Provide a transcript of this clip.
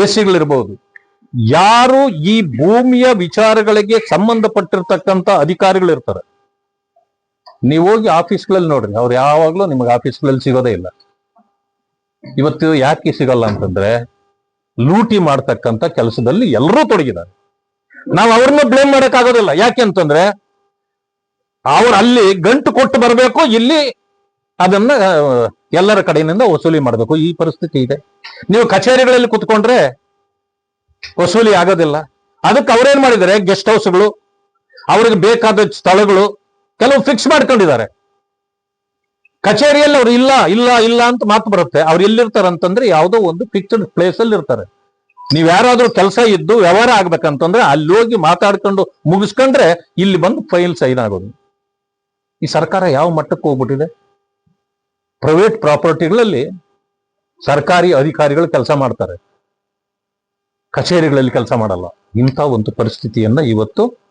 A ಸಿಗಳಿರ್ಬೋದು ಯಾರು ಈ ಭೂಮಿಯ ವಿಚಾರಗಳಿಗೆ ಸಂಬಂಧಪಟ್ಟಿರ್ತಕ್ಕಂಥ ಅಧಿಕಾರಿಗಳಿರ್ತಾರೆ. ನೀವು ಹೋಗಿ ಆಫೀಸ್ಗಳಲ್ಲಿ ನೋಡ್ರಿ, ಅವ್ರು ಯಾವಾಗ್ಲೂ ನಿಮ್ಗೆ ಆಫೀಸ್ಗಳಲ್ಲಿ ಸಿಗೋದೇ ಇಲ್ಲ. ಇವತ್ತು ಯಾಕೆ ಸಿಗಲ್ಲ ಅಂತಂದ್ರೆ, ಲೂಟಿ ಮಾಡ್ತಕ್ಕಂಥ ಕೆಲಸದಲ್ಲಿ ಎಲ್ಲರೂ ತೊಡಗಿದ್ದಾರೆ. ನಾವು ಅವ್ರನ್ನ ಬ್ಲೇಮ್ ಮಾಡಕ್ ಆಗೋದಿಲ್ಲ ಯಾಕೆ ಅಂತಂದ್ರೆ, ಅವ್ರು ಅಲ್ಲಿ ಗಂಟು ಕೊಟ್ಟು ಬರಬೇಕು, ಇಲ್ಲಿ ಅದನ್ನ ಎಲ್ಲರ ಕಡೆಯಿಂದ ವಸೂಲಿ ಮಾಡಬೇಕು. ಈ ಪರಿಸ್ಥಿತಿ ಇದೆ. ನೀವು ಕಚೇರಿಗಳಲ್ಲಿ ಕುತ್ಕೊಂಡ್ರೆ ವಸೂಲಿ ಆಗೋದಿಲ್ಲ. ಅದಕ್ಕೆ ಅವ್ರೇನ್ ಮಾಡಿದ್ದಾರೆ? ಗೆಸ್ಟ್ ಹೌಸ್ಗಳು, ಅವ್ರಿಗೆ ಬೇಕಾದ ಸ್ಥಳಗಳು ಕೆಲವು ಫಿಕ್ಸ್ ಮಾಡ್ಕೊಂಡಿದ್ದಾರೆ. ಕಚೇರಿಯಲ್ಲಿ ಅವ್ರು ಇಲ್ಲ ಇಲ್ಲ ಇಲ್ಲ ಅಂತ ಮಾತು ಬರುತ್ತೆ. ಅವ್ರು ಎಲ್ಲಿರ್ತಾರೆ ಅಂತಂದ್ರೆ ಯಾವುದೋ ಒಂದು ಫಿಕ್ಸ್ಡ್ ಪ್ಲೇಸ್ ಅಲ್ಲಿ ಇರ್ತಾರೆ ನೀವ್ ಯಾರಾದ್ರೂ ಕೆಲಸ ಇದ್ದು ವ್ಯವಹಾರ ಆಗ್ಬೇಕಂತಂದ್ರೆ ಅಲ್ಲಿ ಹೋಗಿ ಮಾತಾಡ್ಕೊಂಡು ಮುಗಿಸ್ಕೊಂಡ್ರೆ ಇಲ್ಲಿ ಬಂದು ಫೈಲ್ ಸೈನ್ ಆಗೋದು. ಈ ಸರ್ಕಾರ ಯಾವ ಮಟ್ಟಕ್ಕೆ ಹೋಗ್ಬಿಟ್ಟಿದೆ? ಪ್ರೈವೇಟ್ ಪ್ರಾಪರ್ಟಿಗಳಲ್ಲಿ ಸರ್ಕಾರಿ ಅಧಿಕಾರಿಗಳು ಕೆಲಸ ಮಾಡ್ತಾರೆ. ಕಚೇರಿಗಳಲ್ಲಿ ಕೆಲಸ ಮಾಡಲ್ಲ. ಇಂಥ ಒಂದು ಪರಿಸ್ಥಿತಿಯನ್ನ ಇವತ್ತು